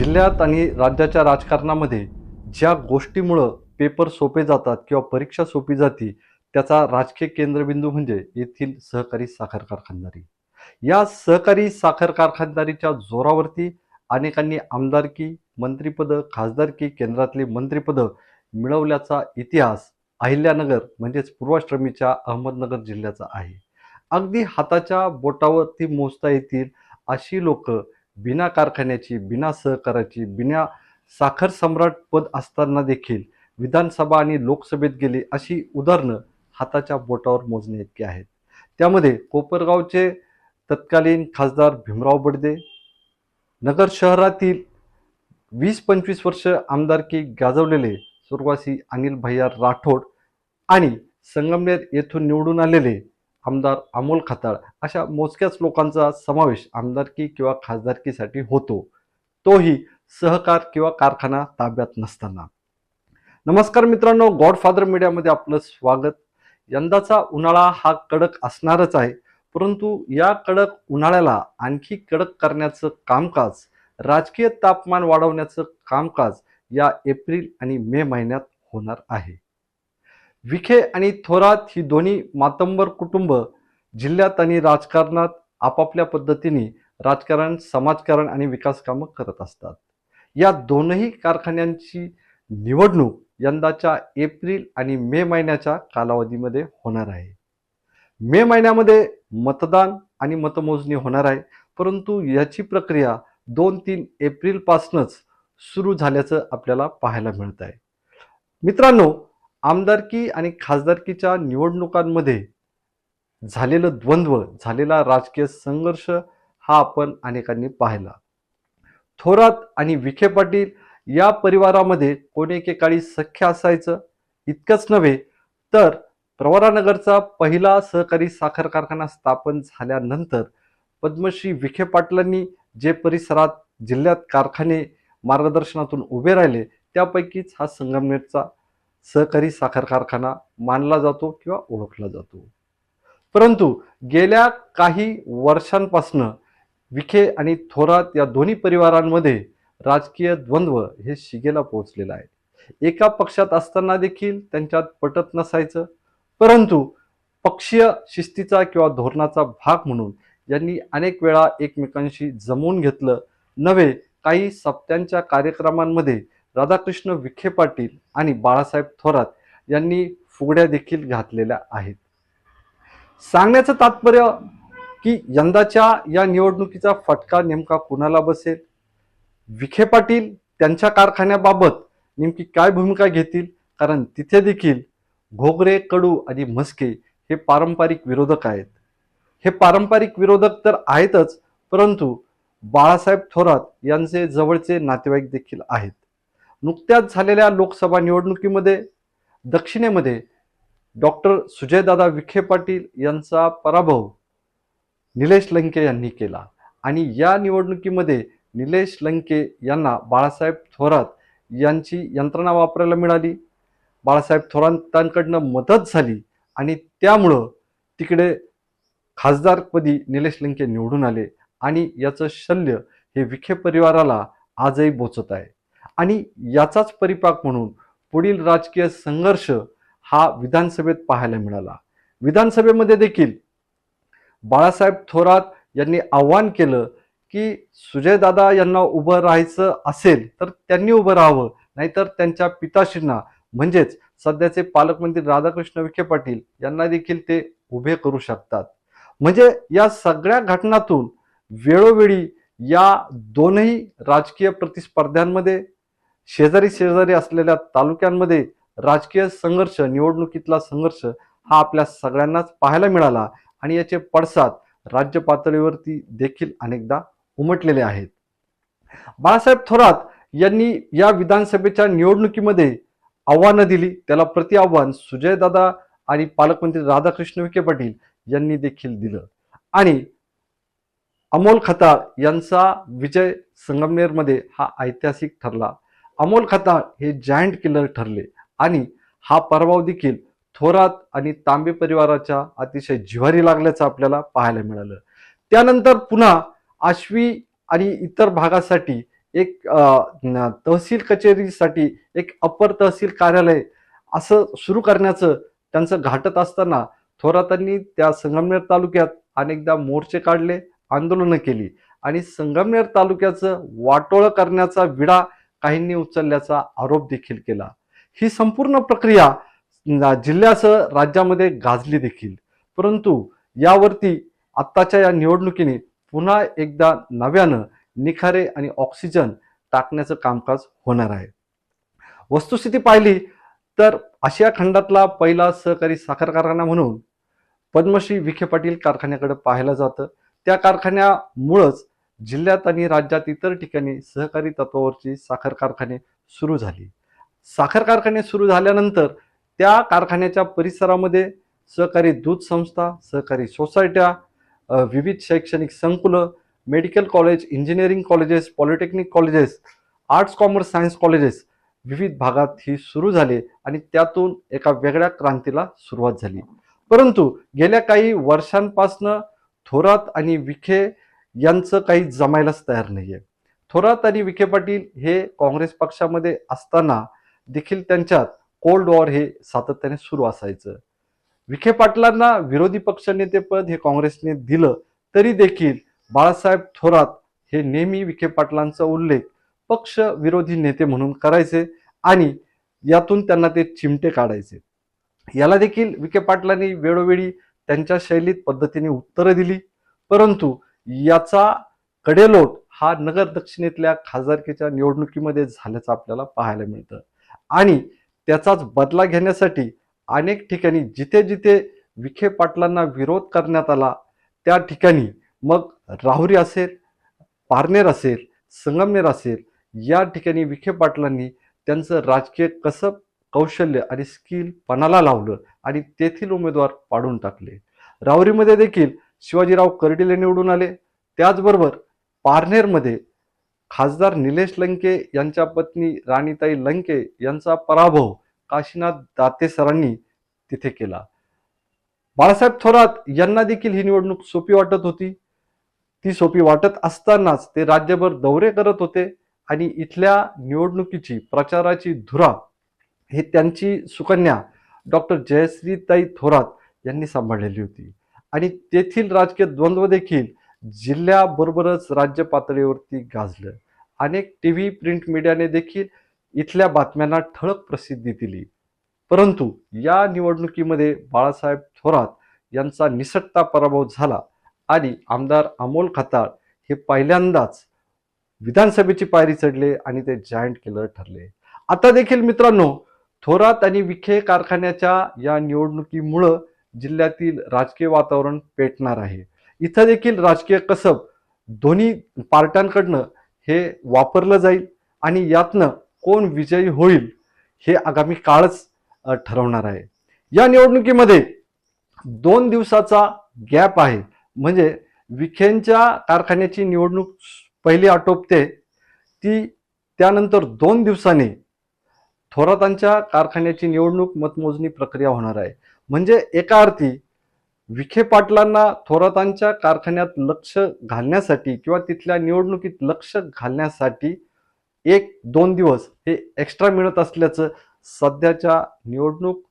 जिल्ह्यात आणि राज्याच्या राजकारणामध्ये ज्या गोष्टीमुळं पेपर सोपे जातात किंवा परीक्षा सोपी जाती त्याचा राजकीय केंद्रबिंदू म्हणजे येथील सहकारी साखर कारखानदारी. या सहकारी साखर कारखानदारीच्या जोरावरती अनेकांनी आमदारकी मंत्रिपदं खासदारकी केंद्रातली मंत्रिपदं मिळवल्याचा इतिहास अहिल्यानगर म्हणजेच पूर्वाश्रमीच्या अहमदनगर जिल्ह्याचा आहे. अगदी हाताच्या बोटावरती मोजता येतील अशी लोक बिना कारखान्याची बिना सहकाराची बिना साखर सम्राट पद असताना देखील विधानसभा आणि लोकसभेत गेली अशी उदाहरणं हाताच्या बोटावर मोजणे इतकी आहेत. त्यामध्ये कोपरगावचे तत्कालीन खासदार भीमराव बडदे नगर शहरातील वीस पंचवीस वर्ष आमदारकी गाजवलेले सुरवासी अनिल भैया राठोड आणि संगमनेर येथून निवडून आलेले आमदार अमोल खताळ अशा मोजक्याच लोकांचा समावेश आमदारकी किंवा खासदारकीसाठी होतो. तोही सहकार किंवा कारखाना ताब्यात नसताना. नमस्कार मित्रांनो गॉडफादर मीडियामध्ये आपलं स्वागत. यंदाचा उन्हाळा हा कडक असणारच आहे परंतु या कडक उन्हाळ्याला आणखी कडक करण्याचं कामकाज राजकीय तापमान वाढवण्याचं कामकाज या एप्रिल आणि मे महिन्यात होणार आहे. विखे आणि थोरात ही दोन्ही मातंबर कुटुंब जिल्ह्यात आणि राजकारणात आपापल्या पद्धतीने राजकारण समाजकारण आणि विकास कामं करत असतात. या दोनही कारखान्यांची निवडणूक यंदाच्या एप्रिल आणि मे महिन्याच्या कालावधीमध्ये होणार आहे. मे महिन्यामध्ये मतदान आणि मतमोजणी होणार आहे परंतु याची प्रक्रिया दोन तीन एप्रिलपासूनच सुरू झाल्याचं आपल्याला पाहायला मिळत आहे मित्रांनो आमदारकी आणि खासदारकीच्या निवडणुकांमध्ये झालेलं द्वंद्व झालेला राजकीय संघर्ष हा आपण अनेकांनी पाहिला. थोरात आणि विखे पाटील या परिवारामध्ये कोणी एकेकाळी सख्य असायचं इतकंच नव्हे तर प्रवरानगरचा पहिला सहकारी साखर कारखाना स्थापन झाल्यानंतर पद्मश्री विखे पाटलांनी जे परिसरात जिल्ह्यात कारखाने मार्गदर्शनातून उभे राहिले त्यापैकीच हा संगमनेरचा सहकारी साखर कारखाना मानला जातो किंवा ओळखला जातो. परंतु गेल्या काही वर्षांपासनं विखे आणि थोरात या दोन्ही परिवारांमध्ये राजकीय द्वंद्व हे शिगेला पोहोचलेलं आहे. एका पक्षात असताना देखील त्यांच्यात पटत नसायचं. परंतु पक्षीय शिस्तीचा किंवा धोरणाचा भाग म्हणून यांनी अनेक वेळा एकमेकांशी जमवून घेतलं. नव्हे काही सप्त्यांच्या कार्यक्रमांमध्ये राधाकृष्ण विखे पाटील आणि बाळासाहेब थोरात यांनी फुगड्या देखील घातलेल्या आहेत. सांगण्याचं तात्पर्य की यंदाच्या या निवडणुकीचा फटका नेमका कुणाला बसेल? विखे पाटील त्यांच्या कारखान्याबाबत नेमकी काय भूमिका घेतील? कारण तिथे देखील घोगरे कडू आणि म्हस्के हे पारंपरिक विरोधक आहेत. हे पारंपरिक विरोधक तर आहेतच परंतु बाळासाहेब थोरात यांचे जवळचे नातेवाईक देखील आहेत. नुकत्याच झालेल्या लोकसभा निवडणुकीमध्ये दक्षिणेमध्ये डॉक्टर सुजयदादा विखे पाटील यांचा पराभव निलेश लंके यांनी केला. आणि या निवडणुकीमध्ये निलेश लंके यांना बाळासाहेब थोरात यांची यंत्रणा वापरायला मिळाली. बाळासाहेब थोरातांकडनं मदत झाली आणि त्यामुळं तिकडे खासदारपदी निलेश लंके निवडून आले. आणि याचं शल्य हे विखे परिवाराला आजही बोचत आहे. आणि याचाच परिपाक म्हणून पुढील राजकीय संघर्ष हा विधानसभेत पाहायला मिळाला. विधानसभेमध्ये देखील बाळासाहेब थोरात यांनी आव्हान केलं की सुजयदादा यांना उभं राहायचं असेल तर त्यांनी उभं राहावं नाहीतर त्यांच्या पिताश्रींना म्हणजेच सध्याचे पालकमंत्री राधाकृष्ण विखे पाटील यांना देखील ते उभे करू शकतात. म्हणजे या सगळ्या घटनातून वेळोवेळी या दोनही राजकीय प्रतिस्पर्ध्यांमध्ये शेजारी शेजारी असलेल्या तालुक्यांमध्ये राजकीय संघर्ष निवडणुकीतला संघर्ष हा आपल्या सगळ्यांनाच पाहायला मिळाला आणि याचे पडसाद राज्य पातळीवरती देखील अनेकदा उमटलेले आहेत. बाळासाहेब थोरात यांनी या विधानसभेच्या निवडणुकीमध्ये आव्हानं दिली. त्याला प्रति आव्हान सुजयदादा आणि पालकमंत्री राधाकृष्ण विखे पाटील यांनी देखील दिलं. आणि अमोल खताळ यांचा विजय संगमनेरमध्ये हा ऐतिहासिक ठरला. अमोल खताळ हे जायंट किलर ठरले. आणि हा पराभव देखील थोरात आणि तांबे परिवाराच्या अतिशय जिव्हारी लागल्याचं आपल्याला पाहायला मिळालं. त्यानंतर पुन्हा आश्वी आणि इतर भागासाठी एक तहसील कचेरीसाठी एक अपर तहसील कार्यालय असं सुरू करण्याचं त्यांचं घाटत असताना थोरातांनी त्या संगमनेर तालुक्यात अनेकदा मोर्चे काढले आंदोलनं केली आणि संगमनेर तालुक्याचं वाटोळं करण्याचा विडा काहींनी उचलल्याचा आरोप देखील केला. ही संपूर्ण प्रक्रिया जिल्ह्यासह राज्यामध्ये गाजली देखील. परंतु यावरती आत्ताच्या या निवडणुकीने पुन्हा एकदा नव्यानं निखारे आणि ऑक्सिजन टाकण्याचं कामकाज होणार आहे. वस्तुस्थिती पाहिली तर आशिया खंडातला पहिला सहकारी साखर कारखाना म्हणून पद्मश्री विखे पाटील कारखान्याकडे पाहायला जातं. त्या कारखान्यामुळंच जिल्ह्यात आणि राज्यात इतर ठिकाणी सहकारी तत्वावरची साखर कारखाने सुरू झाली. साखर कारखाने सुरू झाल्यानंतर त्या कारखान्याच्या परिसरामध्ये सहकारी दूध संस्था सहकारी सोसायट्या विविध शैक्षणिक संकुलं medical college engineering colleges polytechnic colleges arts commerce science colleges विविध भागात ही सुरू झाले आणि त्यातून एका वेगळ्या क्रांतीला सुरुवात झाली. परंतु गेल्या काही वर्षांपासनं थोरात आणि विखे यांचं काही जमायलाच तयार नाहीये. थोरात आणि विखे पाटील हे काँग्रेस पक्षामध्ये असताना देखील त्यांच्यात कोल्ड वॉर हे सातत्याने सुरू असायचं. विखे पाटलांना विरोधी पक्षनेतेपद हे काँग्रेसने दिलं तरी देखील बाळासाहेब थोरात हे नेहमी विखे पाटलांचा उल्लेख पक्ष विरोधी नेते म्हणून करायचे आणि यातून त्यांना ते चिमटे काढायचे. याला देखील विखे पाटलांनी वेळोवेळी त्यांच्या शैलीत पद्धतीने उत्तरं दिली परंतु याचा कडेलोट हा नगर दक्षिणेतल्या खासदारकीच्या निवडणुकीमध्ये झाल्याचं आपल्याला पाहायला मिळतं. आणि त्याचाच बदला घेण्यासाठी अनेक ठिकाणी जिथे जिथे विखे पाटलांना विरोध करण्यात आला त्या ठिकाणी मग राहुरी असेल पारनेर असेल संगमनेर असेल या ठिकाणी विखे पाटलांनी त्यांचं राजकीय कसं कौशल्य आणि स्किल पणाला लावलं आणि तेथील उमेदवार पाडून टाकले. राहुरीमध्ये देखील शिवाजीराव कर्डिले निवडून आले. त्याचबरोबर पारनेरमध्ये खासदार निलेश लंके यांच्या पत्नी राणीताई लंके यांचा पराभव काशीनाथ दाते सरांनी तिथे केला. बाळासाहेब थोरात यांना देखील ही निवडणूक सोपी वाटत होती. ती सोपी वाटत असतानाच ते राज्यभर दौरे करत होते आणि इथल्या निवडणुकीची प्रचाराची धुरा हे त्यांची सुकन्या डॉक्टर जयश्रीताई थोरात यांनी सांभाळलेली होती. आणि तेथील राजकीय द्वंद्व देखील जिल्ह्याबरोबरच राज्य पातळीवरती गाजलं. अनेक टी व्ही प्रिंट मीडियाने देखील इथल्या बातम्यांना ठळक प्रसिद्धी दिली. परंतु या निवडणुकीमध्ये बाळासाहेब थोरात यांचा निसटता पराभव झाला आणि आमदार अमोल खताळ हे पहिल्यांदाच विधानसभेची पायरी चढले आणि ते जायंट किलर ठरले. आता देखील मित्रांनो थोरात आणि विखे कारखान्याच्या या निवडणुकीमुळं जिल्ह्यातील राजकीय वातावरण पेटणार आहे. इथं देखील राजकीय कसब दोन्ही पार्ट्यांकडनं हे वापरलं जाईल आणि यातनं कोण विजयी होईल हे आगामी काळच ठरवणार आहे. या निवडणुकीमध्ये दोन दिवसाचा गॅप आहे. म्हणजे विखेंच्या कारखान्याची निवडणूक पहिली आटोपते ती त्यानंतर दोन दिवसांनी थोरातांच्या कारखान्याची निवडणूक मतमोजणी प्रक्रिया होणार आहे. म्हणजे एका अर्थी विखे पाटलांना थोरातांच्या कारखान्यात लक्ष घालण्यासाठी किंवा तिथल्या निवडणुकीत लक्ष घालण्यासाठी एक दोन दिवस हे एक्स्ट्रा मिळत असल्याचं सध्याच्या निवडणूक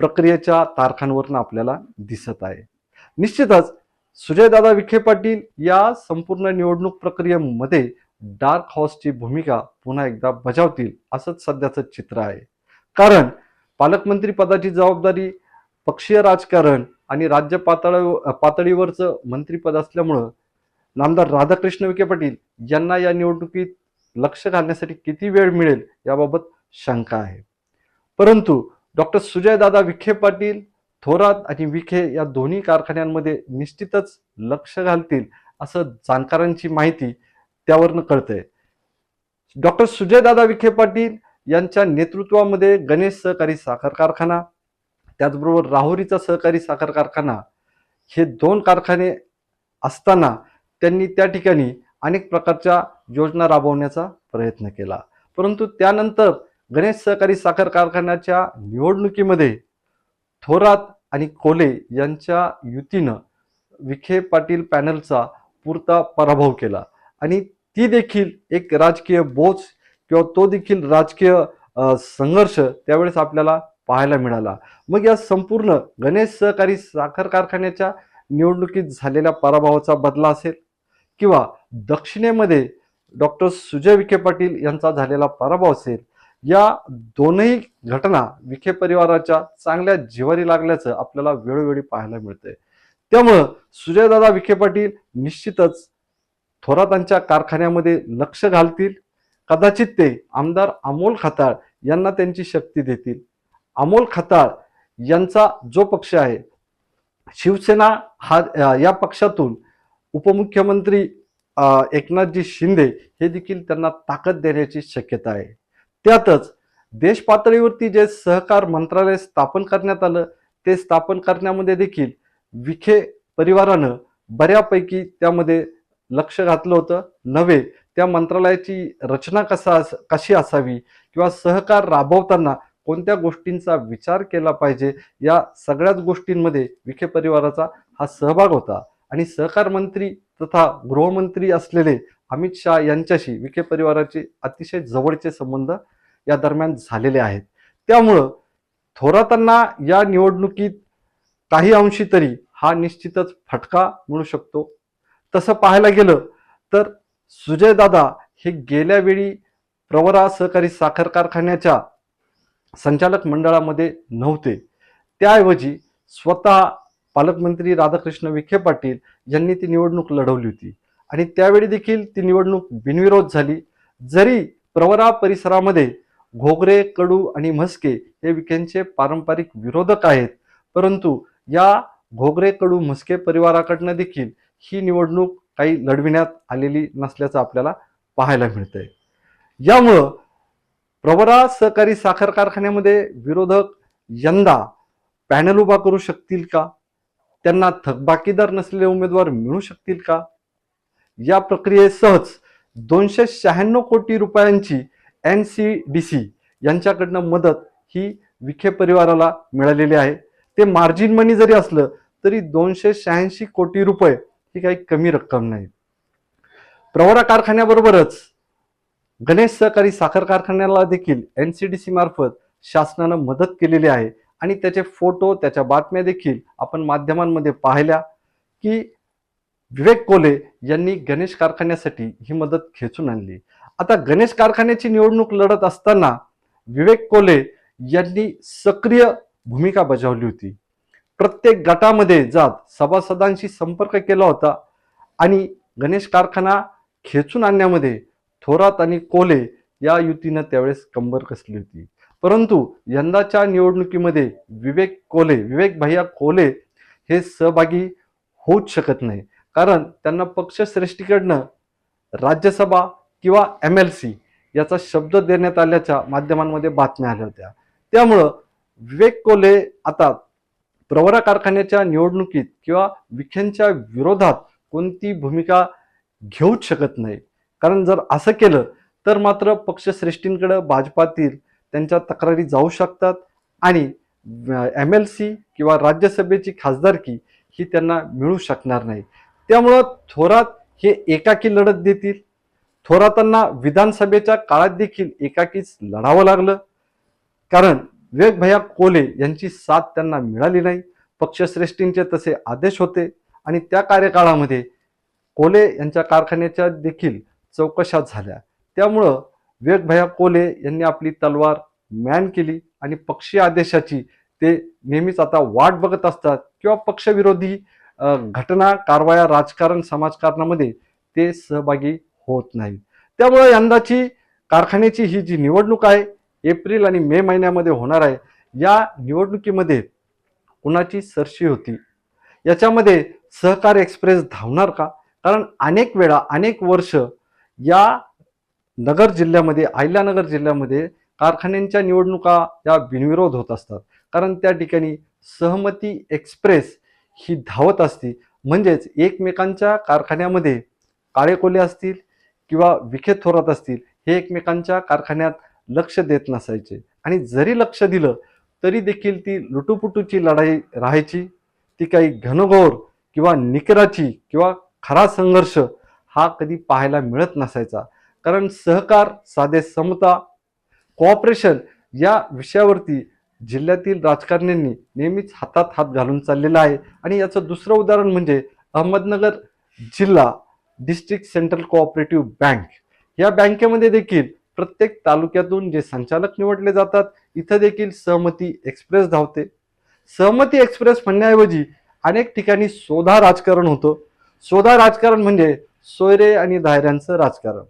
प्रक्रियेच्या तारखांवरनं आपल्याला दिसत आहे. निश्चितच सुजयदादा विखे पाटील या संपूर्ण निवडणूक प्रक्रियेमध्ये डार्क हॉर्सची भूमिका पुन्हा एकदा बजावतील असंच सध्याचं चित्र आहे. कारण पालकमंत्री पदाची जबाबदारी पक्षीय राजकारण आणि राज्य पातळ पातळीवरचं मंत्रीपद असल्यामुळं नामदार राधाकृष्ण विखे पाटील यांना या निवडणुकीत लक्ष घालण्यासाठी किती वेळ मिळेल याबाबत शंका आहे. परंतु डॉक्टर सुजयदादा विखे पाटील थोरात आणि विखे या दोन्ही कारखान्यांमध्ये निश्चितच लक्ष घालतील असं जाणकारांची माहिती त्यावरनं कळतंय. डॉक्टर सुजयदादा विखे पाटील यांच्या नेतृत्वामध्ये गणेश सहकारी साखर कारखाना त्याचबरोबर राहुरीचा सहकारी साखर कारखाना हे दोन कारखाने असताना त्यांनी त्या ठिकाणी अनेक प्रकारच्या योजना राबवण्याचा प्रयत्न केला. परंतु त्यानंतर गणेश सहकारी साखर कारखान्याच्या निवडणुकीमध्ये थोरात आणि कोले यांच्या युतीनं विखे पाटील पॅनलचा पुरता पराभव केला. आणि ती देखील एक राजकीय बोच किंवा तो देखील राजकीय संघर्ष त्यावेळेस आपल्याला पाहायला मिळाला. मग या संपूर्ण गणेश सहकारी साखर कारखान्याच्या निवडणुकीत झालेल्या पराभवाचा बदला असेल किंवा दक्षिणेमध्ये डॉक्टर सुजय विखे पाटील यांचा झालेला पराभव असेल या दोनही घटना विखे परिवाराच्या चांगल्या जिवारी लागल्याचं आपल्याला वेळोवेळी पाहायला मिळतंय. त्यामुळं सुजयदादा विखे पाटील निश्चितच थोरातांच्या कारखान्यामध्ये लक्ष घालतील. कदाचित ते आमदार अमोल खताळ यांना त्यांची शक्ती देतील. अमोल खताळ यांचा जो पक्ष आहे शिवसेना हा या पक्षातून उपमुख्यमंत्री एकनाथजी शिंदे हे देखील त्यांना ताकद देण्याची शक्यता आहे. त्यातच देश पातळीवरती जे सहकार मंत्रालय स्थापन करण्यात आलं ते स्थापन करण्यामध्ये देखील विखे परिवारानं बऱ्यापैकी त्यामध्ये लक्ष घातलं होतं. नव्हे त्या मंत्रालयाची रचना कसा अस कशी असावी किंवा सहकार राबवताना कोणत्या गोष्टींचा विचार केला पाहिजे? या सगळ्याच गोष्टींमध्ये विखे परिवाराचा हा सहभाग होता. आणि सहकार मंत्री तथा गृहमंत्री असलेले अमित शहा यांच्याशी विखे परिवाराचे अतिशय जवळचे संबंध या दरम्यान झालेले आहेत. त्यामुळं थोरातांना या निवडणुकीत काही अंशी तरी हा निश्चितच फटका मिळू शकतो. तसं पाहायला गेलं तर सुजयदादा हे गेल्या वेळी प्रवरा सहकारी साखर कारखान्याच्या संचालक मंडळामध्ये नव्हते. त्याऐवजी स्वतः पालकमंत्री राधाकृष्ण विखे पाटील यांनी ती निवडणूक लढवली होती. आणि त्यावेळी देखील ती निवडणूक बिनविरोध झाली. जरी प्रवरा परिसरामध्ये घोगरे कडू आणि म्हस्के हे विखेंचे पारंपरिक विरोधक आहेत परंतु या घोगरे कडू म्हस्के परिवाराकडनं देखील ही निवडणूक काही लढविण्यात आलेली नसल्याचं आपल्याला पाहायला मिळतंय. यामुळं प्रवरा सहकारी साखर कारखान्यामध्ये विरोधक यंदा पॅनल उभा करू शकतील का? त्यांना थकबाकीदार नसलेले उमेदवार मिळू शकतील का? या प्रक्रियेसहज दोनशे शहाण्णव कोटी रुपयांची एन सी डी सी यांच्याकडनं मदत ही विखे परिवाराला मिळालेली आहे. ते मार्जिन मनी जरी असलं तरी दोनशे शहाऐंशी कोटी रुपये ही काही कमी रक्कम नाही. प्रवरा कारखान्याबरोबरच गणेश सहकारी साखर कारखान्याला देखील एन सी डी सी मार्फत शासनानं मदत केलेली आहे. आणि त्याचे फोटो त्याच्या बातम्या देखील आपण माध्यमांमध्ये पाहिल्या की विवेक कोले यांनी गणेश कारखान्यासाठी ही मदत खेचून आणली. आता गणेश कारखान्याची निवडणूक लढत असताना विवेक कोले यांनी सक्रिय भूमिका बजावली होती. प्रत्येक गटामध्ये जात सभासदांशी संपर्क केला होता आणि गणेश कारखाना खेचून आणण्यामध्ये थोरात आणि कोले या युतीनं त्यावेळेस कंबर कसली होती. परंतु यंदाच्या निवडणुकीमध्ये विवेक कोले विवेक भैया कोले हे सहभागी होऊच शकत नाही. कारण त्यांना पक्षश्रेष्ठीकडनं राज्यसभा किंवा एम एल सी याचा शब्द देण्यात आल्याच्या माध्यमांमध्ये बातम्या आल्या होत्या. त्यामुळं विवेक कोले आता प्रवरा कारखान्याच्या निवडणुकीत किंवा विखेंच्या विरोधात कोणती भूमिका घेऊच शकत नाही. कारण जर असं केलं तर मात्र पक्षश्रेष्ठींकडे भाजपातील त्यांच्या तक्रारी जाऊ शकतात आणि एम एल सी किंवा राज्यसभेची खासदारकी ही त्यांना मिळू शकणार नाही. त्यामुळं थोरात हे एकाकी लढत देतील. थोरातांना विधानसभेच्या काळात देखील एकाकीच लढावं लागलं. कारण वेगभया कोले यांची साथ त्यांना मिळाली नाही. पक्षश्रेष्ठींचे तसे आदेश होते. आणि त्या कार्यकाळामध्ये कोले यांच्या कारखान्याच्या देखील चौकशा झाल्या. त्यामुळं वेगभया कोले यांनी आपली तलवार मॅन केली आणि पक्षीय आदेशाची ते नेहमीच आता वाट बघत असतात किंवा पक्षविरोधी घटना कारवाया राजकारण समाजकारणामध्ये ते सहभागी होत नाहीत. त्यामुळे यंदाची कारखान्याची ही जी निवडणूक आहे एप्रिल आणि मे महिन्यामध्ये होणार आहे या निवडणुकीमध्ये कुणाची सरशी होती? याच्यामध्ये सहकार एक्सप्रेस धावणार का? कारण अनेक वेळा अनेक वर्ष या नगर जिल्ह्यामध्ये अहिल्यानगर जिल्ह्यामध्ये कारखान्यांच्या निवडणुका या बिनविरोध होत असतात. कारण त्या ठिकाणी सहमती एक्सप्रेस ही धावत असती. म्हणजेच एकमेकांच्या कारखान्यामध्ये काळेकोले असतील किंवा विखे थोरात असतील हे एकमेकांच्या कारखान्यात लक्ष देत नसायचे. आणि जरी लक्ष दिलं तरी देखील ती लुटूपुटूची लढाई राहायची. ती काही घनघोर किंवा निकराची किंवा खरा संघर्ष हा कधी पाहायला मिळत नसायचा. कारण सहकार साधे समता कॉपरेशन या विषयावरती जिल्ह्यातील राजकारण्यांनी नेहमीच हातात हात घालून चाललेला आहे. आणि याचं दुसरं उदाहरण म्हणजे अहमदनगर जिल्हा डिस्ट्रिक्ट सेंट्रल कोऑपरेटिव्ह बँक या बँकेमध्ये देखील प्रत्येक तालुक्यातून जे संचालक निवडले जातात इथं देखील सहमती एक्सप्रेस धावते. सहमती एक्सप्रेस म्हणण्याऐवजी अनेक ठिकाणी सोधा राजकारण होतं. सोधा राजकारण म्हणजे सोयरे आणि दायऱ्यांचं राजकारण.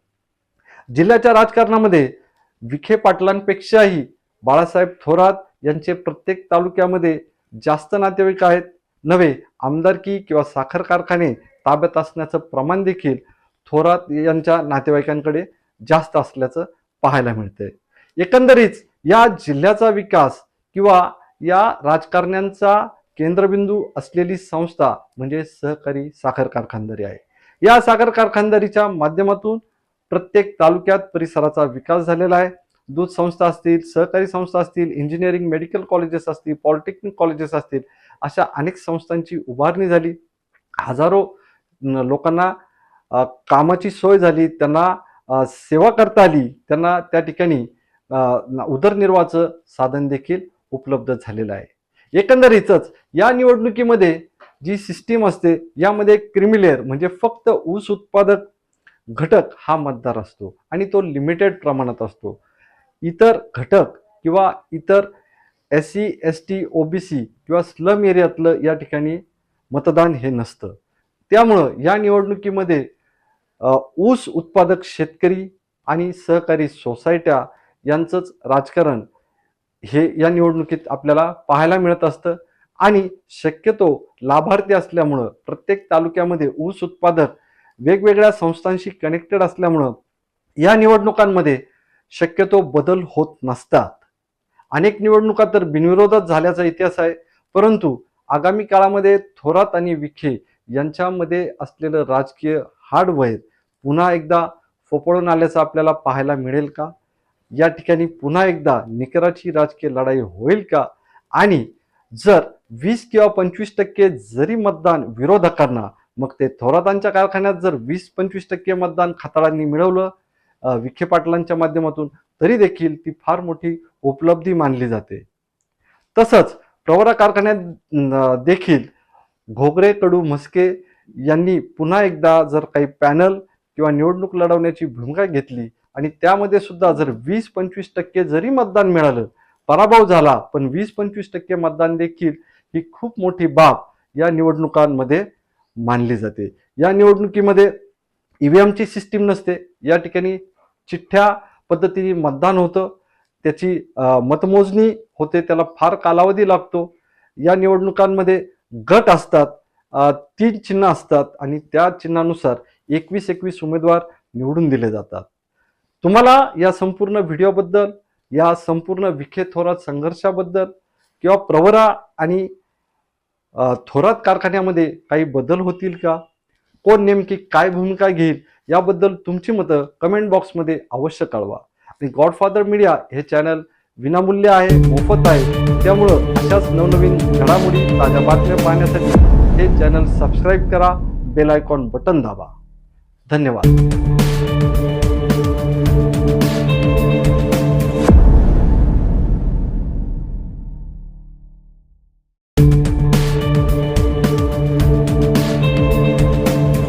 जिल्ह्याच्या राजकारणामध्ये विखे पाटलांपेक्षाही बाळासाहेब थोरात यांचे प्रत्येक तालुक्यामध्ये जास्त नातेवाईक आहेत. नव्हे आमदारकी किंवा साखर कारखाने ताब्यात असण्याचं प्रमाण देखील थोरात यांच्या नातेवाईकांकडे जास्त असल्याचं पाहायला मिळतंय. एकंदरीत या जिल्ह्याचा विकास किंवा या राजकारण्यांचा केंद्रबिंदू असलेली संस्था म्हणजे सहकारी साखर कारखानदारी आहे. या साखर कारखानदारीच्या माध्यमातून प्रत्येक तालुक्यात परिसराचा विकास झालेला आहे. दूध संस्था असतील सहकारी संस्था असतील इंजिनिअरिंग मेडिकल कॉलेजेस असतील पॉलिटेक्निक कॉलेजेस असतील अशा अनेक संस्थांची उभारणी झाली. हजारो लोकांना कामाची सोय झाली त्यांना सेवा करता आली त्यांना त्या ठिकाणी उदरनिर्वाहाचं साधन देखील उपलब्ध झालेलं आहे. एकंदरीतच या निवडणुकीमध्ये जी सिस्टीम असते यामध्ये क्रिमिलेअर म्हणजे फक्त ऊस उत्पादक घटक हा मतदार असतो आणि तो लिमिटेड प्रमाणात असतो. इतर घटक किंवा इतर S C S T O B C किंवा स्लम एरियातलं या ठिकाणी मतदान हे नसतं. त्यामुळं या निवडणुकीमध्ये ऊस उत्पादक शेतकरी आणि सहकारी सोसायट्या यांचंच राजकारण हे या निवडणुकीत आपल्याला पाहायला मिळत असतं. आणि शक्यतो लाभार्थी असल्यामुळं प्रत्येक तालुक्यामध्ये ऊस उत्पादक वेगवेगळ्या संस्थांशी कनेक्टेड असल्यामुळं या निवडणुकांमध्ये शक्यतो बदल होत नसतात. अनेक निवडणुका तर बिनविरोधात झाल्याचा इतिहास आहे परंतु आगामी काळामध्ये थोरात आणि विखे यांच्यामध्ये असलेलं राजकीय हार्डवेअर पुन्हा एकदा फोपळून आल्याचं आपल्याला पाहायला मिळेल का? या ठिकाणी पुन्हा एकदा निकराची राजकीय लढाई होईल का? आणि जर वीस किंवा पंचवीस टक्के जरी मतदान विरोधकांना मग ते थोरातांच्या कारखान्यात जर वीस पंचवीस टक्के मतदान खताळांनी मिळवलं विखे पाटलांच्या माध्यमातून तरी देखील ती फार मोठी उपलब्धी मानली जाते. तसंच प्रवरा कारखान्यात देखील घोगरे कडू म्हस्के यांनी पुन्हा एकदा जर काही पॅनल किंवा निवडणूक लढवण्याची भूमिका घेतली आणि त्यामध्ये सुद्धा जर वीस पंचवीस टक्के जरी मतदान मिळालं पराभव झाला पण वीस पंचवीस टक्के मतदान देखील ही खूप मोठी बाब या निवडणुकांमध्ये मानली जाते. या निवडणुकीमध्ये ईव्हीएमची सिस्टीम नसते. या ठिकाणी चिठ्ठ्या पद्धतीने मतदान होतं. त्याची मतमोजणी होते त्याला फार कालावधी लागतो. या निवडणुकांमध्ये गट असतात तीन चिन्ह असतात आणि त्या चिन्हानुसार एकवीस एकवीस उमेदवार निवडून दिले जातात. तुम्हाला या संपूर्ण व्हिडिओबद्दल या संपूर्ण विखे थोरात संघर्षाबद्दल किंवा प्रवरा आणि थोरात कारखान्यामध्ये काही बदल होतील का? कोण नेमकी काय भूमिका घेईल? याबद्दल तुमची मतं कमेंट बॉक्समध्ये अवश्य कळवा. आणि गॉडफादर मीडिया हे चॅनल विनामूल्य आहे मोफत आहे. त्यामुळं अशाच नवनवीन घडामोडी ताज्या बातम्या पाहण्यासाठी हे चॅनल सबस्क्राईब करा बेल आयकॉन बटन दाबा. धन्यवाद.